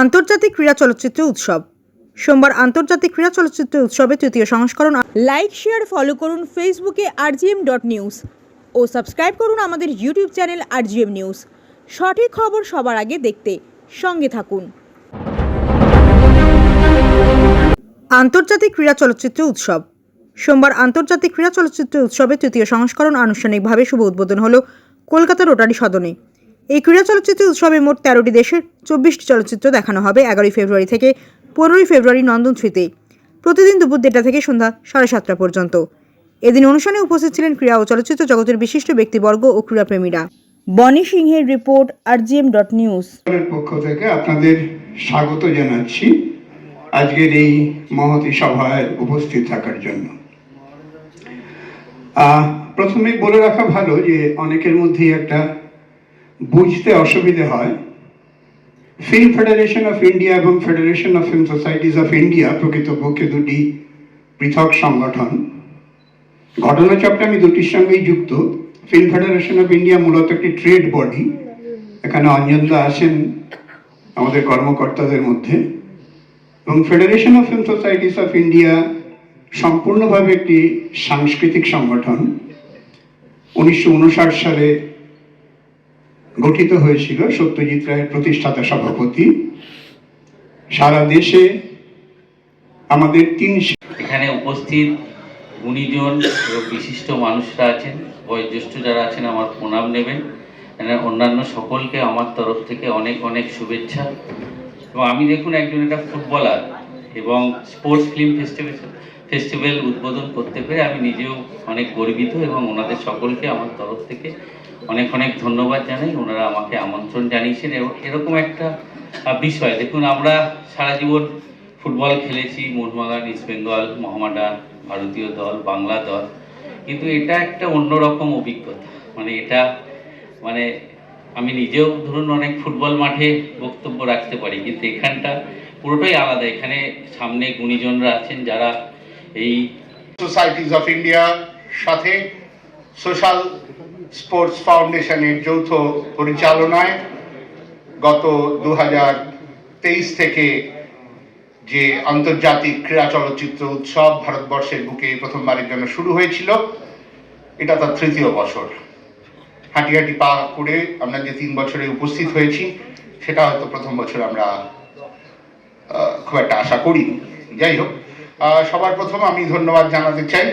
আন্তর্জাতিক ক্রীড়া চলচ্চিত্র উৎসব। সোমবার আন্তর্জাতিক ক্রীড়া চলচ্চিত্র উৎসবের তৃতীয় সংস্করণ লাইক শেয়ার ফলো করুন ফেসবুকে আরজিএম ডট নিউজ ও সাবস্ক্রাইব করুন আমাদের ইউটিউব চ্যানেল আরজিএম নিউজ সঠিক খবর সবার আগে দেখতে সঙ্গে থাকুন। আন্তর্জাতিক ক্রীড়া চলচ্চিত্র উৎসব। সোমবার আন্তর্জাতিক ক্রীড়া চলচ্চিত্র উৎসবের তৃতীয় সংস্করণ আনুষ্ঠানিকভাবে শুভ উদ্বোধন হল কলকাতা রোটারি সদনে। এই ক্রীড়া চলচ্চিত্র উৎসবে মোট তেরোটি দেশের চব্বিশটি চলচ্চিত্র দেখানো হবে এগারোই ফেব্রুয়ারি থেকে পনেরোই ফেব্রুয়ারি নন্দন থ্রিতে প্রতিদিন দুপুর দেড়টা থেকে সন্ধ্যা সাড়ে সাতটা পর্যন্ত। এদিন অনুষ্ঠানে উপস্থিত ছিলেন ক্রীড়া ও চলচ্চিত্র জগতের বিশিষ্ট ব্যক্তিবর্গ ও ক্রীড়াপ্রেমীরা। বনি সিংহের রিপোর্ট আর আরজিএম ডট নিউজ। পক্ষ থেকে আপনাদের স্বাগত জানাচ্ছি আজকের এই মহতি সভায় উপস্থিত থাকার জন্য। আহ, প্রথমেই বলে রাখা ভালো যে অনেকের মধ্যেই একটা বুঝতে অসুবিধে হয়। ফিল্ম ফেডারেশন অফ ইন্ডিয়া এবং federation of film societies of India প্রকৃতপক্ষে দুটি পৃথক সংগঠন। ঘটনাচক্রে আমি দুটির সঙ্গেই যুক্ত। ফিল্ম ফেডারেশন অফ ইন্ডিয়া মূলত একটি ট্রেড বডি এখানে অঞ্জনদা আসেন আমাদের কর্মকর্তাদের মধ্যে। এবং federation of film societies of India সম্পূর্ণভাবে একটি সাংস্কৃতিক সংগঠন। উনিশশো উনষাট সালে গঠিত হয়েছিল সত্যজিৎ রায়ের প্রতিষ্ঠাতা সভাপতি। সারা দেশে আমাদের তিন এখানে উপস্থিত গুণীজন বিশিষ্ট মানুষরা আছেন, বয়োজ্যেষ্ঠ যারা আছেন, আমার প্রণাম নেবেন। অন্যান্য সকলকে আমার তরফ থেকে অনেক অনেক শুভেচ্ছা। এবং আমি দেখুন একজন একটা ফুটবলার এবং স্পোর্টস ফিল্ম ফেস্টিভ্যাল ফেস্টিভ্যাল উদ্বোধন করতে পেরে আমি নিজেও অনেক গর্বিত এবং ওনাদের সকলকে আমার তরফ থেকে অনেক অনেক ধন্যবাদ জানাই। ওনারা আমাকে আমন্ত্রণ জানিয়েছেন এবং এরকম একটা বিষয়। দেখুন, আমরা সারা জীবন ফুটবল খেলেছি মোহনবাগান ইস্ট বেঙ্গল মোহামেডান ভারতীয় দল, বাংলা দল। কিন্তু এটা একটা অন্যরকম অভিজ্ঞতা। মানে এটা মানে আমি নিজেও ধরুন অনেক ফুটবল মাঠে বক্তব্য রাখতে পারি, কিন্তু এখানটা পুরোটাই আলাদা। এখানে সামনে গুণীজনরা আছেন যারা এই সোসাইটিজ অফ ইন্ডিয়া সাথে সোশ্যাল স্পোর্টস ফাউন্ডেশনের যৌথ পরিচালনায় গত দু হাজার তেইশ থেকে যে আন্তর্জাতিক ক্রীড়া চলচ্চিত্র উৎসব ভারতবর্ষের বুকে প্রথমবারের জন্য শুরু হয়েছিল, এটা তার তৃতীয় বছর। হাঁটি হাঁটি পা করে আমরা যে তিন বছরে উপস্থিত হয়েছি, সেটা হয়তো প্রথম বছর আমরা খুব একটা আশা করি। যাই হোক সবার প্রথম আমি ধন্যবাদ জানাতে চাই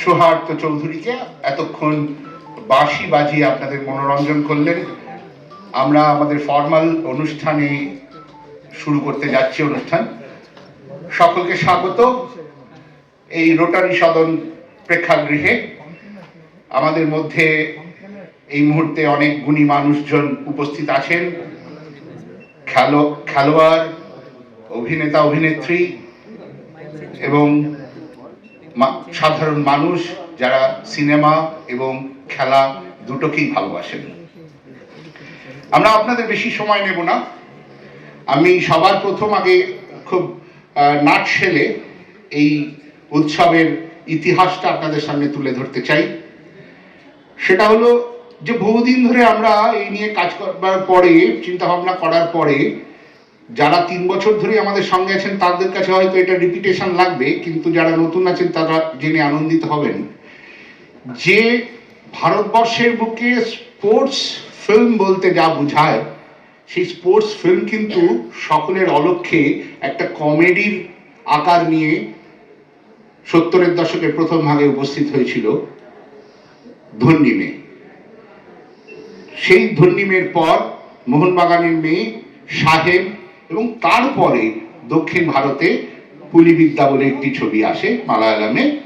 সুহার্ত চৌধুরীকে। এতক্ষণ বাঁশি বাজিয়ে আপনাদের মনোরঞ্জন করলেন। আমরা আমাদের ফর্মাল অনুষ্ঠানে শুরু করতে যাচ্ছি অনুষ্ঠান। সকলকে স্বাগত। এই রোটারি সদন প্রেক্ষাগৃহে আমাদের মধ্যে এই মুহূর্তে অনেক গুণী মানুষজন উপস্থিত আছেন। খেলো, খেলোয়াড়, অভিনেতা, অভিনেত্রী এবং সাধারণ মানুষ যারা সিনেমা এবং খেলা দুটোকেই ভালোবাসেন। আমরা আপনাদের বেশি সময় নেব না। আমি সবার প্রথম আগে খুব নাট সেলে এই উৎসবের ইতিহাসটা আপনাদের সামনে তুলে ধরতে চাই। সেটা হলো যে বহুদিন ধরে আমরা এই নিয়ে কাজ করবার পরে চিন্তা ভাবনা করার পরে, যারা তিন বছর ধরে আমাদের সঙ্গে আছেন, তাদের কাছে হয়তো এটা রিপিটেশন লাগবে, কিন্তু যারা নতুন আছেন, তারা জেনে আনন্দিত হবেন। যে ভারতবর্ষের বুকে স্পোর্টস ফিল্ম বলতে যা বোঝায়, সেই স্পোর্টস ফিল্ম কিন্তু সকলের অলক্ষ্যে একটা কমেডির আকার নিয়ে সত্তরের দশকের প্রথম ভাগে উপস্থিত হয়েছিল ধন্যিমে। সেই ধন্যিমের পর মোহনবাগানের মেয়ে সাহেব এবং তারপরে দক্ষিণ ভারতে পুলিবিদ্যা বলে একটি ছবি আসে মালায়ালামে।